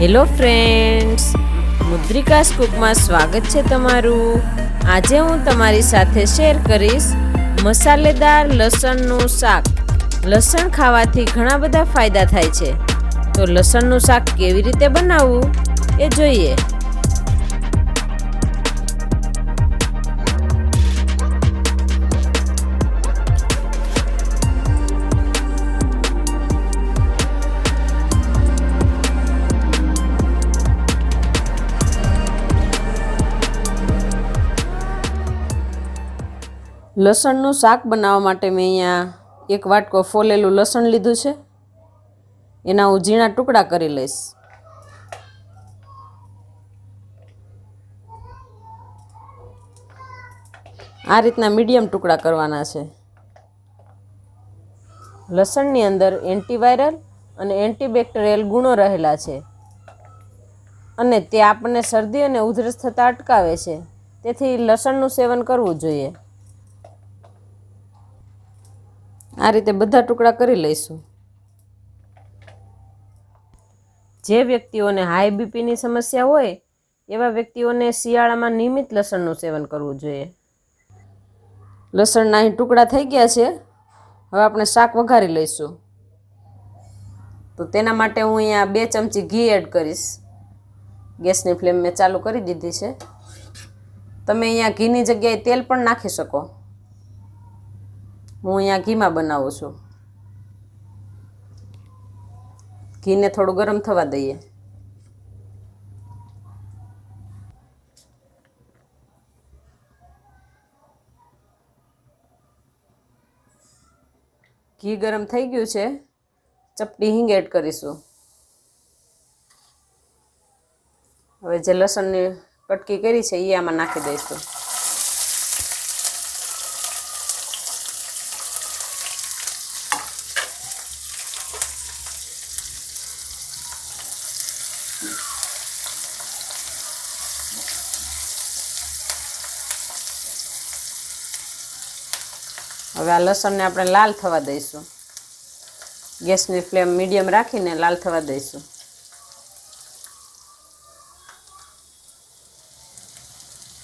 Hello friends, મુદ્રિકા સ્કૂપમાં સ્વાગત છે તમારું. આજે હું તમારી સાથે શેર કરીશ મસાલેદાર લસણનું શાક. લસણ ખાવાથી ઘણા બધા ફાયદા થાય છે. તો લસણનું શાક કેવી રીતે બનાવવું એ જોઈએ. લસણનું શાક બનાવવા માટે મેં અહીંયા એક વાટકો ફોલેલું લસણ લીધું છે. એના હું ઝીણા ટુકડા કરી લઈશ. આ રીતના મીડિયમ ટુકડા કરવાના છે. લસણની અંદર એન્ટીવાયરલ અને એન્ટીબેક્ટેરિયલ ગુણો રહેલા છે. અને તે આપણને શરદી અને ઉધરસ થતાં અટકાવે છે. તેથી લસણનું સેવન કરવું જોઈએ. આ રીતે બધા ટુકડા કરી લઈશું. જે વ્યક્તિઓને હાઈ બીપીની સમસ્યા હોય, એવા વ્યક્તિઓને શિયાળામાં નિયમિત લસણનું સેવન કરવું જોઈએ. લસણના અહીં ટુકડા થઈ ગયા છે. હવે આપણે શાક વઘારી લઈશું. તો તેના માટે હું અહીંયા બે ચમચી ઘી એડ કરીશ. ગેસની ફ્લેમ મેં ચાલુ કરી દીધી છે. તમે અહીંયા ઘીની જગ્યાએ તેલ પણ નાખી શકો. હું અહીંયા ઘીમાં બનાવું છું. ઘીને થોડું ગરમ થવા દઈએ. ઘી ગરમ થઈ ગયું છે. ચપટી હિંગ એડ કરીશું. હવે જે લસણની કટકી કરી છે એ આમાં નાખી દઈશું. હવે આ લસણને આપણે લાલ થવા દઈશું. ગેસની ફ્લેમ મીડિયમ રાખીને લાલ થવા દઈશું.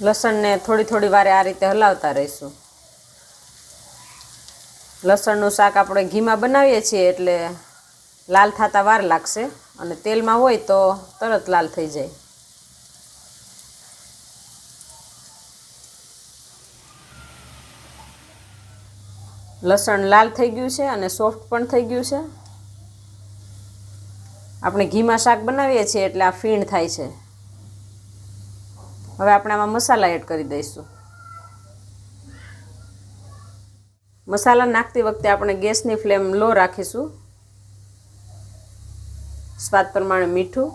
લસણને થોડી થોડી વારે આ રીતે હલાવતા રહીશું. લસણનું શાક આપણે ઘીમાં બનાવીએ છીએ એટલે લાલ થતા વાર લાગશે અને તેલમાં હોય તો તરત લાલ થઈ જાય. લસણ લાલ થઈ ગયું છે અને સોફ્ટ પણ થઈ ગયું છે. આપણે ઘીમાં શાક બનાવીએ છીએ એટલે આ ફીણ થાય છે. હવે આપણે આમાં મસાલા એડ કરી દઈશું. મસાલા નાખતી વખતે આપણે ગેસની ફ્લેમ લો રાખીશું. સ્વાદ પ્રમાણે મીઠું.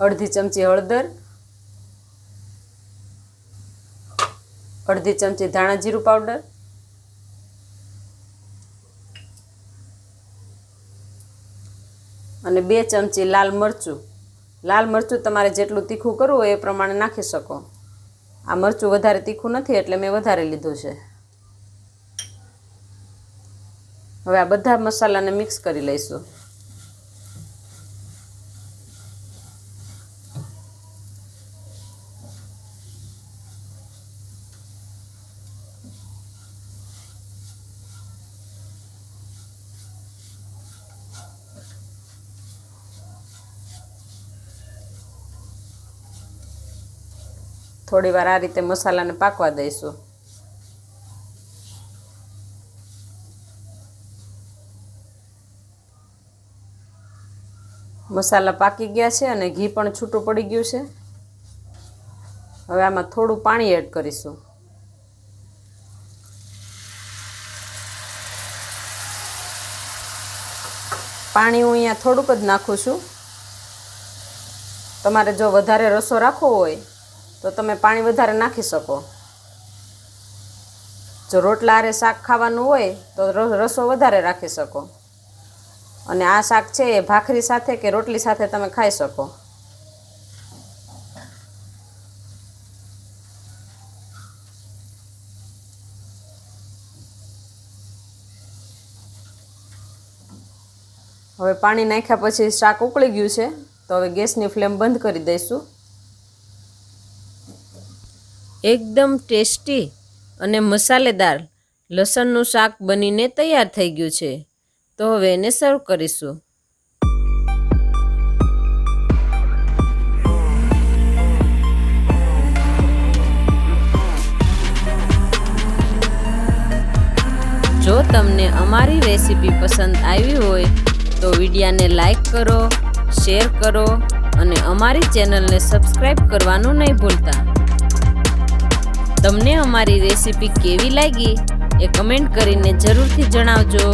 અડધી ચમચી હળદર. અડધી ચમચી ધાણા જીરું પાવડર અને બે ચમચી લાલ મરચું. લાલ મરચું તમારે જેટલું તીખું કરવું હોય એ પ્રમાણે નાખી શકો. આ મરચું વધારે તીખું નથી એટલે મેં વધારે લીધું છે. હવે આ બધા મસાલાને મિક્સ કરી લઈશું. થોડી વાર આ રીતે મસાલાને પાકવા દઈશું. મસાલા પાકી ગયા છે અને ઘી પણ છૂટું પડી ગયું છે. હવે આમાં થોડું પાણી એડ કરીશું. પાણી હું અહીંયા થોડુંક જ નાખું છું. તમારે જો વધારે રસો રાખવો હોય તો તમે પાણી વધારે નાખી શકો. જો રોટલા આરે શાક ખાવાનું હોય, તો રસો વધારે રાખી શકો. અને આ શાક છે એ ભાખરી સાથે કે રોટલી સાથે તમે ખાઈ શકો. હવે પાણી નાખ્યા પછી શાક ઉકળી ગયું છે, તો હવે ગેસની ફ્લેમ બંધ કરી દઈશું. એકદમ ટેસ્ટી અને મસાલેદાર લસણનું શાક બનીને તૈયાર થઈ ગયું છે. તો હવે એને સર્વ કરીશું. જો તમને અમારી રેસીપી પસંદ આવી હોય તો વિડીયાને લાઈક કરો, શેર કરો અને અમારી ચેનલને સબસ્ક્રાઈબ કરવાનું નહીં ભૂલતા. તમને અમારી રેસીપી કેવી લાગી એ કમેન્ટ કરીને જરૂરથી જણાવજો.